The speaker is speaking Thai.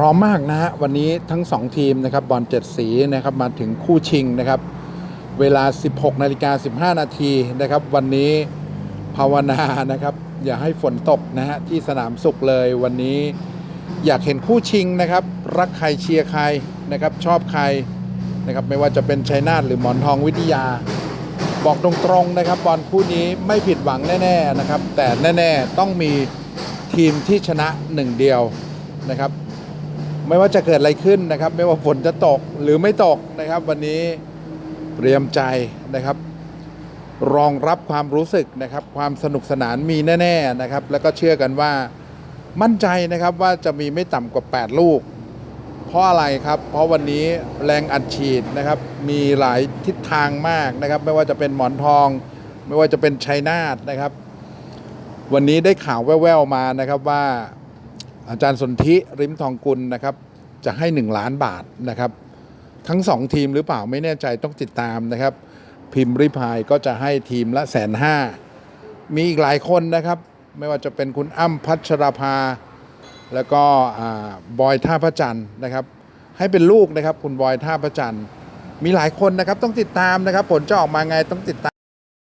ร้อมมากนะฮะวันนี้ทั้ง 2 ทีมนะครับบอลเจ็ดสีนะครับมาถึงคู่ชิงนะครับ เวลา 16นาฬิกา15 นาทีนะครับ วันนี้ภาวนานะครับ อย่าให้ฝนตกนะฮะที่สนามสุขเลยวันนี้อยากเห็นคู่ชิงนะครับ รักใครเชียร์ใครนะครับ ชอบใครนะครับ ไม่ว่าจะเป็นชัยนาทหรือหมอนทองวิทยา บอกตรงๆนะครับบอลคู่นี้ไม่ผิดหวังแน่ๆนะครับ แต่แน่ ๆ ต้องมีทีมที่ชนะหนึ่งเดียวนะครับ ไม่ว่าจะเกิดอะไรขึ้นนะครับ ไม่ว่าฝนจะตกหรือไม่ตกนะครับ วันนี้เตรียมใจนะครับ รองรับความรู้สึกนะครับ ความสนุกสนานมีแน่ๆนะครับ แล้วก็เชื่อกันว่ามั่นใจนะครับว่าจะมีไม่ต่ำกว่า 8 ลูก เพราะอะไรครับ เพราะวันนี้แรงอัดฉีดนะครับ มีหลายทิศทางมากนะครับ ไม่ว่าจะเป็นหมอนทอง ไม่ว่าจะเป็นชัยนาทนะครับ วันนี้ได้ข่าวแว่วๆมานะครับว่า อาจารย์สนธิริมทองกุลนะครับจะให้ 1 ล้านบาทนะครับ ทั้ง 2 ทีมหรือเปล่าไม่แน่ใจต้องติดตามนะครับ พิมพ์ริพายก็จะให้ทีมละแสนห้ามีอีกหลายคนนะครับ ไม่ว่าจะเป็นคุณอ้ำพัชราภา แล้วก็บอยท่าพระจันทร์นะครับ ให้เป็นลูกนะครับคุณบอยท่าพระจันทร์มีหลายคนนะครับต้องติดตามนะครับ ผลจะออกมาไงต้องติดตาม